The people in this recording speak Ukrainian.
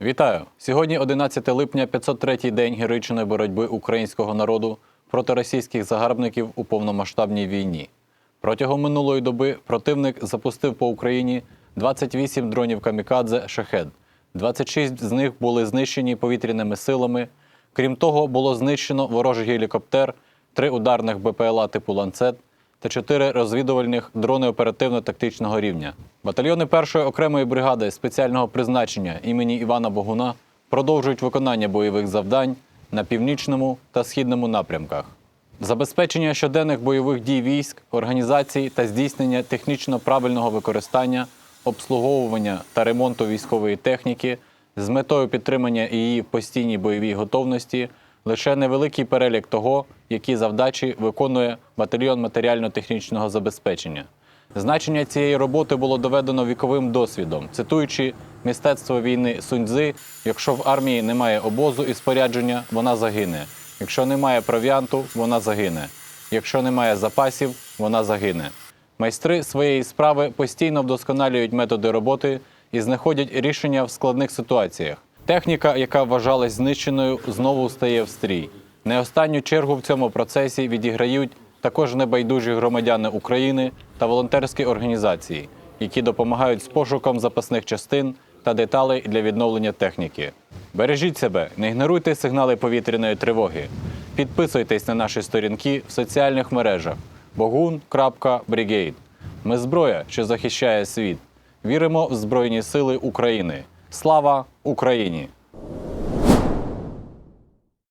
Вітаю! Сьогодні 11 липня, 503-й день героїчної боротьби українського народу проти російських загарбників у повномасштабній війні. Протягом минулої доби противник запустив по Україні 28 дронів камікадзе Шахед. 26 з них були знищені повітряними силами. Крім того, було знищено ворожий гелікоптер, три ударних БПЛА типу ланцет та чотири розвідувальних дрони оперативно-тактичного рівня. Батальйони першої окремої бригади спеціального призначення імені Івана Богуна продовжують виконання бойових завдань на північному та східному напрямках. Забезпечення щоденних бойових дій військ, організації та здійснення технічно правильного використання, обслуговування та ремонту військової техніки з метою підтримання її постійній бойовій готовності лише невеликий перелік того, які завдачі виконує батальйон матеріально-технічного забезпечення. Значення цієї роботи було доведено віковим досвідом, цитуючи мистецтво війни Суньцзи, якщо в армії немає обозу і спорядження, вона загине. Якщо немає провіанту, вона загине. Якщо немає запасів, вона загине. Майстри своєї справи постійно вдосконалюють методи роботи і знаходять рішення в складних ситуаціях. Техніка, яка вважалась знищеною, знову стає в стрій. Не останню чергу в цьому процесі відіграють також небайдужі громадяни України та волонтерські організації, які допомагають з пошуком запасних частин та деталей для відновлення техніки. Бережіть себе, не ігноруйте сигнали повітряної тривоги. Підписуйтесь на наші сторінки в соціальних мережах bogun.brigade. Ми зброя, що захищає світ. Віримо в Збройні Сили України. Слава Україні!